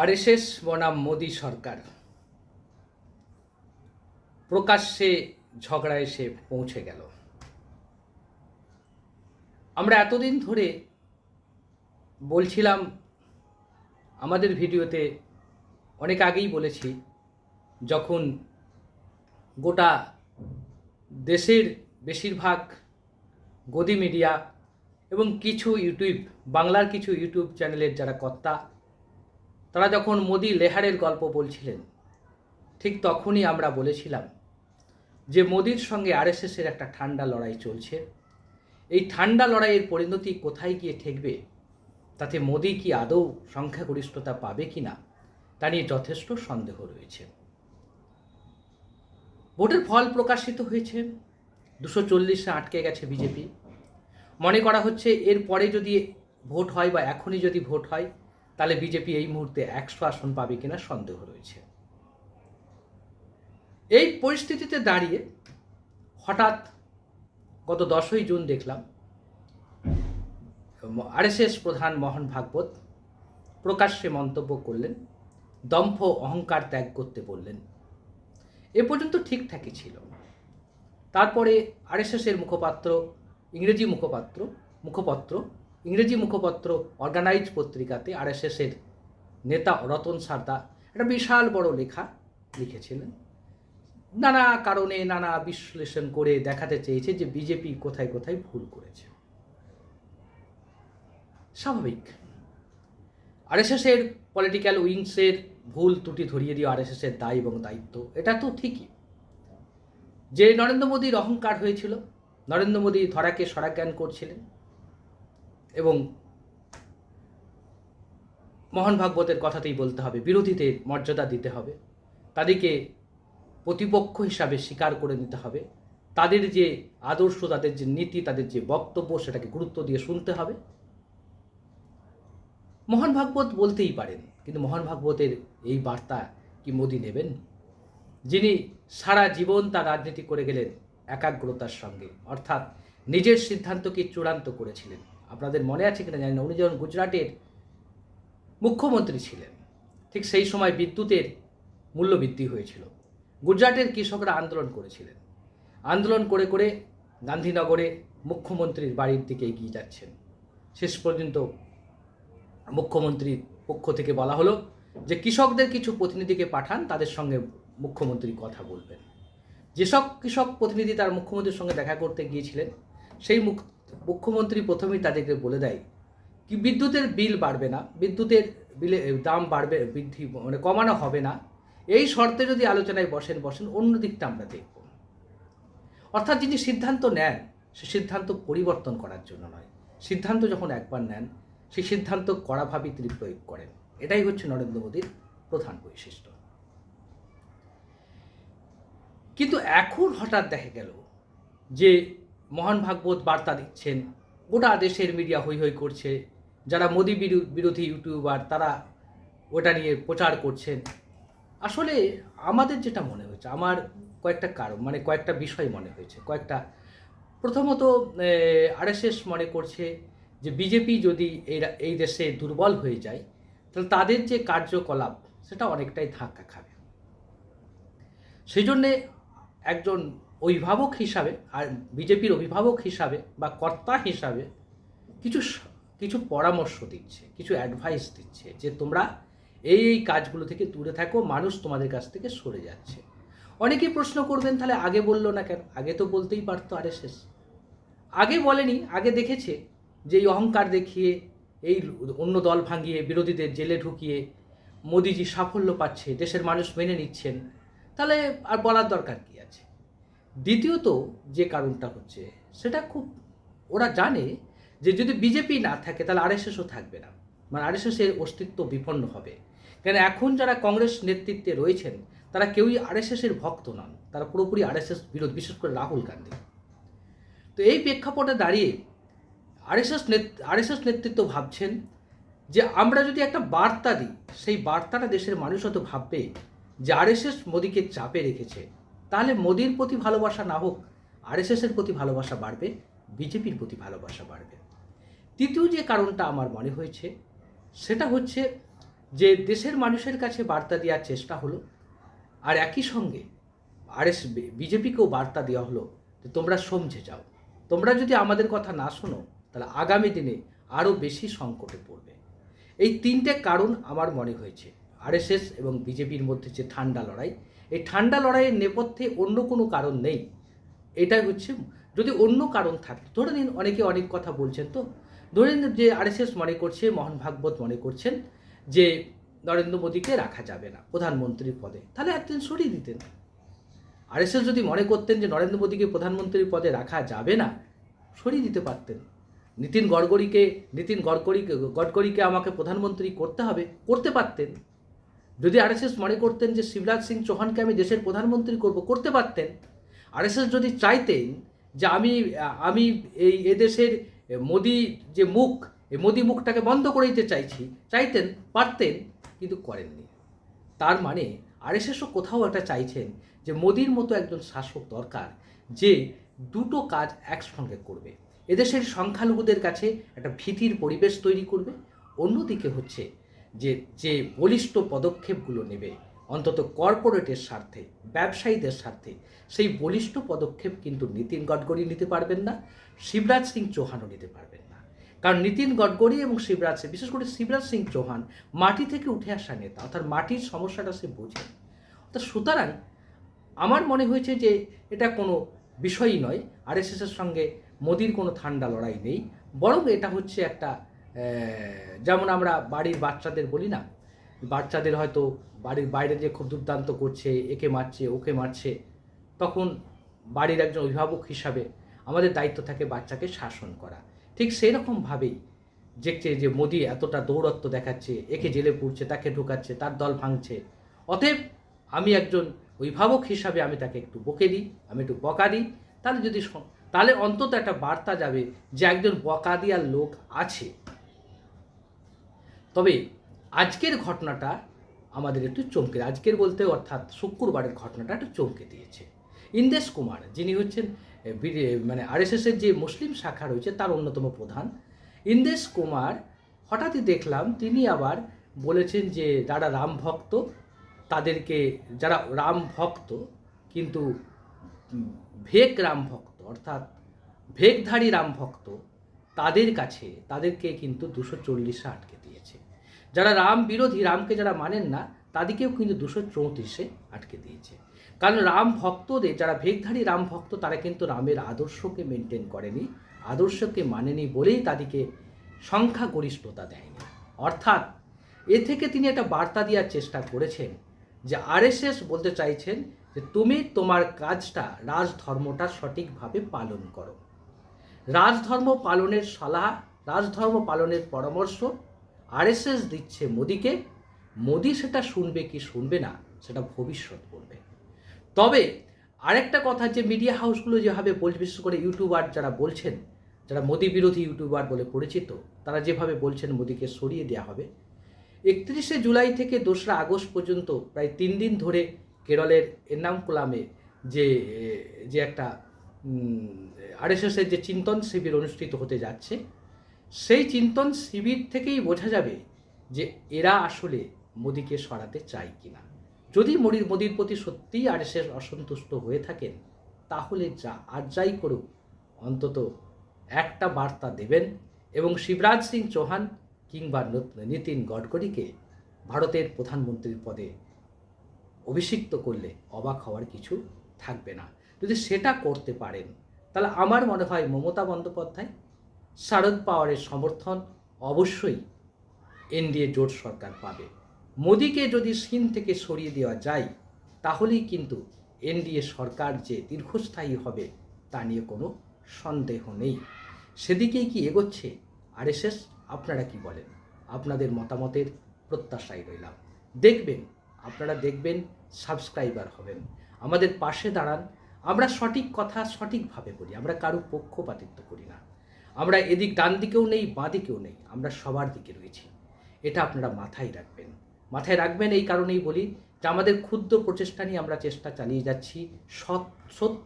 RSS বনাম মোদী সরকার। প্রকাশ্যে ঝগড়া এসে পৌঁছে গেল। আমরা এতদিন ধরে বলছিলাম, আমাদের ভিডিওতে অনেক আগেই বলেছি, যখন গোটা দেশের বেশিরভাগ গদি মিডিয়া এবং কিছু ইউটিউব, বাংলার কিছু ইউটিউব চ্যানেলের যারা কর্তা তারা যখন মোদি লেহারের গল্প বলছিলেন, ঠিক তখনই আমরা বলেছিলাম যে মোদির সঙ্গে আরএসএসের একটা ঠান্ডা লড়াই চলছে। এই ঠান্ডা লড়াইয়ের পরিণতি কোথায় গিয়ে ঠেকবে? তাতে মোদি কি আদৌ সংখ্যাগরিষ্ঠতা পাবে কি না তা নিয়ে যথেষ্ট সন্দেহ রয়েছে। ভোটের ফল প্রকাশিত হয়েছে। দুশো চল্লিশে আটকে গেছে বিজেপি। মনে করা হচ্ছে এর পরে যদি ভোট হয় বা এখনই যদি ভোট হয় তাহলে বিজেপি এই মুহূর্তে একশো আসন পাবে কিনা সন্দেহ রয়েছে। এই পরিস্থিতিতে দাঁড়িয়ে হঠাৎ গত দশই জুন দেখলাম আরএসএস প্রধান মোহন ভাগবত প্রকাশ্যে মন্তব্য করলেন, দম্ভ অহংকার ত্যাগ করতে বললেন। এ পর্যন্ত ঠিকঠাকই ছিল। তারপরে আরএসএসের মুখপাত্র, ইংরেজি মুখপাত্র, মুখপত্র ইংরেজি মুখপত্র অর্গানাইজ পত্রিকাতে আরএসএসের নেতা রতন সারদা একটা বিশাল বড় লেখা লিখেছিলেন। নানা কারণে নানা বিশ্লেষণ করে দেখাতে চেয়েছে যে বিজেপি কোথায় কোথায় ভুল করেছে। স্বাভাবিক। আরএসএসের পলিটিক্যাল উইংসের ভুল ত্রুটি ধরিয়ে দিয়ে আরএসএসের দায় এবং দায়িত্ব, এটা তো ঠিকই। যে নরেন্দ্র মোদীর অহংকার হয়েছিল, নরেন্দ্র মোদী ধরাকে সরাজ্ঞান করছিলেন এবং মহান ভাগবতের কথাতেই বলতে হবে বিরোধীদের মর্যাদা দিতে হবে, তাদেরকে প্রতিপক্ষ হিসাবে স্বীকার করে নিতে হবে, তাদের যে আদর্শ, তাদের যে নীতি, তাদের যে বক্তব্য, সেটাকে গুরুত্ব দিয়ে শুনতে হবে। মহান ভাগবত বলতেই পারেন, কিন্তু মহান ভাগবতের এই বার্তা কি মোদী নেবেন? যিনি সারা জীবন তার রাজনীতি করে গেলেন একাগ্রতার সঙ্গে, অর্থাৎ নিজের সিদ্ধান্তকে চূড়ান্ত করেছিলেন। আপনাদের মনে আছে কিনা জানি না। উনি যখন গুজরাটের মুখ্যমন্ত্রী ছিলেন, ঠিক সেই সময় বিদ্যুতের মূল্যবৃদ্ধি হয়েছিল। গুজরাটের কৃষকরা আন্দোলন করেছিলেন। আন্দোলন করে করে গান্ধীনগরে মুখ্যমন্ত্রীর বাড়ির দিকে এগিয়ে যাচ্ছেন। শেষ পর্যন্ত মুখ্যমন্ত্রীর পক্ষ থেকে বলা হলো যে, কৃষকদের কিছু প্রতিনিধিকে পাঠান, তাদের সঙ্গে মুখ্যমন্ত্রী কথা বলবেন। যেসব কৃষক প্রতিনিধি তার মুখ্যমন্ত্রীর সঙ্গে দেখা করতে গিয়েছিলেন, সেই মুখ্যমন্ত্রী প্রথমেই তাদেরকে বলে দেয় কি বিদ্যুতের বিল বাড়বে না, বিদ্যুতের বিলে দাম বাড়বে, বৃদ্ধি মানে কমানো হবে না। এই শর্তে যদি আলোচনায় বসেন বসেন অন্য দিকটা আমরা দেখব। অর্থাৎ যিনি সিদ্ধান্ত নেন, সে সিদ্ধান্ত পরিবর্তন করার জন্য নয়। সিদ্ধান্ত যখন একবার নেন সেই সিদ্ধান্ত কড়াভাবে তিনি প্রয়োগ করেন। এটাই হচ্ছে নরেন্দ্র মোদীর প্রধান বৈশিষ্ট্য। কিন্তু এখন হঠাৎ দেখা গেল যে মহান ভাগবত বার্তা দিচ্ছেন। গোটা দেশের মিডিয়া হই হই করছে। যারা মোদি বিরোধী ইউটিউবার, তারা ওটা নিয়ে প্রচার করছেন। আসলে আমাদের যেটা মনে হয়েছে, আমার কয়েকটা কারণ মানে কয়েকটা বিষয় মনে হয়েছে, কয়েকটা। প্রথমত আরএসএস মনে করছে যে বিজেপি যদি এই এই দেশে দুর্বল হয়ে যায়, তাহলে তাদের যে কার্যকলাপ, সেটা অনেকটাই ধাক্কা খাবে। সেই জন্যে একজন অভিভাবক হিসাবে আর বিজেপির অভিভাবক হিসাবে বা কর্তা হিসাবে কিছু কিছু পরামর্শ দিচ্ছে, কিছু অ্যাডভাইস দিচ্ছে যে তোমরা এই এই কাজগুলো থেকে দূরে থাকো, মানুষ তোমাদের কাছ থেকে সরে যাচ্ছে। অনেকেই প্রশ্ন করবেন, তাহলে আগে বলল না কেন? আগে তো বলতেই পারতো, আরে শেষ। আগে বলেনি, আগে দেখেছে যে এই অহংকার দেখিয়ে, এই অন্য দল ভাঙিয়ে, বিরোধীদের জেলে ঢুকিয়ে, মোদিজি সাফল্য পাচ্ছে, দেশের মানুষ মেনে নিচ্ছেন। তাহলে আর বলার দরকার কি? দ্বিতীয়ত যে কারণটা হচ্ছে, সেটা খুব, ওরা জানে যে যদি বিজেপি না থাকে তাহলে আরএসএসও থাকবে না। মানে আরএসএসের অস্তিত্ব বিপন্ন হবে। কেন এখন যারা কংগ্রেস নেতৃত্বে রয়েছেন, তারা কেউই আরএসএসের ভক্ত নন। তারা পুরোপুরি আরএসএস বিরোধ, বিশেষ করে রাহুল গান্ধী। তো এই প্রেক্ষাপটে দাঁড়িয়ে আরএসএস আরএসএস নেতৃত্ব ভাবছেন যে আমরা যদি একটা বার্তা দিই, সেই বার্তাটা দেশের মানুষ হয়তো ভাববে যে আরএসএস মোদীকে চাপে রেখেছে। তাহলে মোদির প্রতি ভালোবাসা না হোক, আরএসএসের প্রতি ভালোবাসা বাড়বে, বিজেপির প্রতি ভালোবাসা বাড়বে। তৃতীয় যে কারণটা আমার মনে হয়েছে, সেটা হচ্ছে যে দেশের মানুষের কাছে বার্তা দেওয়ার চেষ্টা হলো, আর একই সঙ্গে আরএস, বিজেপিকেও বার্তা দেওয়া হলো যে তোমরা সমঝে যাও। তোমরা যদি আমাদের কথা না শোনো, তাহলে আগামী দিনে আরও বেশি সংকটে পড়বে। এই তিনটে কারণ আমার মনে হয়েছে, আরএসএস এবং বিজেপির মধ্যে যে ঠান্ডা লড়াই এই ঠান্ডা লড়াইয়ের নেপথ্যে অন্য কোনো কারণ নেই। এটাই হচ্ছে, যদি অন্য কারণ থাকে, ধরে নিন অনেকে অনেক কথা বলছেন তো, ধরে নিন যে আরএসএস মনে করছে, মোহন ভাগবত মনে করছেন যে নরেন্দ্র মোদীকে রাখা যাবে না প্রধানমন্ত্রীর পদে, তাহলে একদিন সরিয়ে দিতেন। আরএসএস যদি মনে করতেন যে নরেন্দ্র মোদীকে প্রধানমন্ত্রীর পদে রাখা যাবে না, সরিয়ে দিতে পারতেন। নীতিন গডকরিকে, নীতিন গড়করিকে, গডকরিকে আমাকে প্রধানমন্ত্রী করতে হবে, করতে পারতেন। যদি আরএসএস মনে করতেন যে শিবরাজ সিং চৌহানকে আমি দেশের প্রধানমন্ত্রী করব, করতে পারতেন? আরএসএস যদি চাইতেন যে আমি আমি এই এদেশের মোদি যে মুখ, এই মোদি মুখটাকে বন্ধ করে দিতে চাইছি, চাইতেন, পারতেন, কিন্তু করেননি। তার মানে আরএসএসও কোথাও একটা চাইছেন যে মোদির মতো একজন শাসক দরকার যে দুটো কাজ একসঙ্গে করবে। এদেশের সংখ্যালঘুদের কাছে একটা ভীতির পরিবেশ তৈরি করবে। অন্যদিকে হচ্ছে যে যে বলিষ্ঠ পদক্ষেপগুলো নেবে, অন্তত কর্পোরেটের স্বার্থে, ব্যবসায়ীদের স্বার্থে, সেই বলিষ্ঠ পদক্ষেপ কিন্তু নীতিন গডকরি নিতে পারবেন না, শিবরাজ সিং চৌহানও নিতে পারবেন না। কারণ নীতিন গডকরি এবং শিবরাজ সিং, বিশেষ করে শিবরাজ সিং চৌহান মাটি থেকে উঠে আসা নেতা, অর্থাৎ মাটির সমস্যাটা সে বোঝেন অর্থাৎ সুতরাং আমার মনে হয়েছে যে এটা কোনো বিষয়ই নয়, আরএসএসের সঙ্গে মোদির কোনো ঠান্ডা লড়াই নেই, বরং এটা হচ্ছে একটা যেমন আমরা বাড়ির বাচ্চাদের বলি না, বাচ্চাদের হয়তো বাড়ির বাইরে যে খুব দুর্দান্ত করছে, একে মারছে, ওকে মারছে, তখন বাড়ির একজন অভিভাবক হিসাবে আমাদের দায়িত্ব থাকে বাচ্চাকে শাসন করা। ঠিক সেই রকমভাবেই দেখছে যে মোদি এতটা দৌরত্ব দেখাচ্ছে, একে জেলে পুড়ছে, তাকে ঢুকাচ্ছে, তার দল ভাঙছে। অতএব আমি একজন অভিভাবক হিসাবে আমি তাকে একটু বকে দিই, আমি একটু বকা দিই। তাহলে যদি তাহলে অন্তত একটা বার্তা যাবে যে একজন বকা দেওয়ার লোক আছে। তবে আজকের ঘটনাটা আমাদের একটু চমকে আজকের বলতে অর্থাৎ শুক্রবারের ঘটনাটা একটু চমকে দিয়েছে। ইন্দেশ কুমার, যিনি হচ্ছেন মানে আরএসএসের যে মুসলিম শাখা রয়েছে, তার অন্যতম প্রধান। ইন্দেশ কুমার হঠাৎই দেখলাম, তিনি আবার বলেছেন যে যারা রাম ভক্ত, তাদেরকে, যারা রাম ভক্ত, কিন্তু ভেক রাম ভক্ত, অর্থাৎ ভেকধারী রাম ভক্ত, তাদের কাছে, তাদেরকে কিন্তু দুশো চল্লিশে আটকে দিয়েছে। যারা রাম বিরোধী, রামকে যারা মানেন না, তাদেরকেও কিন্তু দুশো চৌত্রিশে আটকে দিয়েছে। কারণ রাম ভক্তদের, যারা ভেগধারী রাম ভক্ত, তারা কিন্তু রামের আদর্শকে মেনটেন করেনি, আদর্শকে মানেনি বলেই তাদেরকে সংখ্যাগরিষ্ঠতা দেয়নি। অর্থাৎ এ থেকে তিনি একটা বার্তা দেওয়ার চেষ্টা করেছেন যে আরএসএস বলতে চাইছেন যে তুমি তোমার কাজটা রাজধর্মটা সঠিকভাবে পালন করো। রাজধর্ম পালনের সলাহ, রাজধর্ম পালনের পরামর্শ আরএসএস দিচ্ছে মোদিকে, মোদি সেটা শুনবে কি শুনবে না, সেটা ভবিষ্যৎ বলবে। তবে আরেকটা কথা যে মিডিয়া হাউসগুলো যেভাবে বলছে বিশেষ করে ইউটিউবার যারা বলছেন, যারা মোদি বিরোধী ইউটিউবার বলে পরিচিত, তারা যেভাবে বলছেন মোদিকে সরিয়ে দেওয়া হবে, একত্রিশে জুলাই থেকে দোসরা আগস্ট পর্যন্ত প্রায় তিন দিন ধরে কেরলের এর্নাকুলামে যে যে একটা আরএসএসের যে চিন্তন শিবির অনুষ্ঠিত হতে যাচ্ছে সেই চিন্তন শিবির থেকেই বোঝা যাবে যে এরা আসলে মোদিকে সরাতে চায় কিনা। যদি মোদির মোদির প্রতি সত্যিই আর আরএসএস অসন্তুষ্ট হয়ে থাকেন, তাহলে যা আর যাই করুক, অন্তত একটা বার্তা দেবেন এবং শিবরাজ সিং চৌহান কিংবা নীতিন গডকরিকে ভারতের প্রধানমন্ত্রীর পদে অভিষিক্ত করলে অবাক হওয়ার কিছু থাকবে না। যদি সেটা করতে পারেন, তাহলে আমার মনে হয় মমতা বন্দ্যোপাধ্যায় শারদ পাওয়ারের সমর্থন অবশ্যই এনডিএ জোট সরকার পাবে। মোদিকে যদি সিন থেকে সরিয়ে দেওয়া যায়, তাহলেই কিন্তু এনডিএ সরকার যে দীর্ঘস্থায়ী হবে, তা নিয়ে কোনো সন্দেহ নেই। সেদিকেই কি এগোচ্ছে আরএসএস? আপনারা কি বলেন? আপনাদের মতামতের প্রত্যাশায় রইলাম। দেখবেন, আপনারা দেখবেন, সাবস্ক্রাইবার হবেন। আমাদের পাশে দাঁড়ান। আমরা সঠিক কথা সঠিকভাবে বলি, আমরা কারও পক্ষপাতিত্ব করি না। আমরা এদিক ডান দিকেও নেই, বাঁ দিকেও নেই, আমরা সবার দিকে রয়েছি। এটা আপনারা মাথায় রাখবেন। মাথায় রাখবেন এই কারণেই বলি যে আমাদের ক্ষুদ্র প্রচেষ্টা নিয়ে আমরা চেষ্টা চালিয়ে যাচ্ছি, সৎ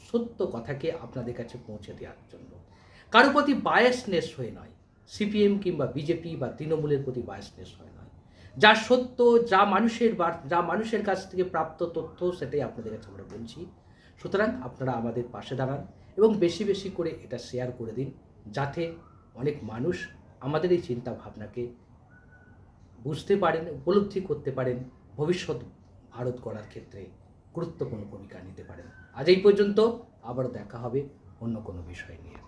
সত্য কথাকে আপনাদের কাছে পৌঁছে দেওয়ার জন্য। কারও প্রতি বায়াসনেস হয়ে নয় সিপিএম কিংবা বিজেপি বা তৃণমূলের প্রতি বায়াসনেস হয়ে নয়। যা সত্য, যা মানুষের বার- যা মানুষের কাছ থেকে প্রাপ্ত তথ্য, সেটাই আপনাদের কাছে আমরা বলছি। সুতরাং আপনারা আমাদের পাশে দাঁড়ান এবং বেশি বেশি করে এটা শেয়ার করে দিন। যাতে অনেক মানুষ আমাদের এই চিন্তা ভাবনাকে বুঝতে পারেন, উপলব্ধি করতে পারেন, ভবিষ্যৎ ভারত করার ক্ষেত্রে গুরুত্বপূর্ণ ভূমিকা নিতে পারেন। আজ এই পর্যন্ত আবার দেখা হবে অন্য কোনো বিষয় নিয়ে।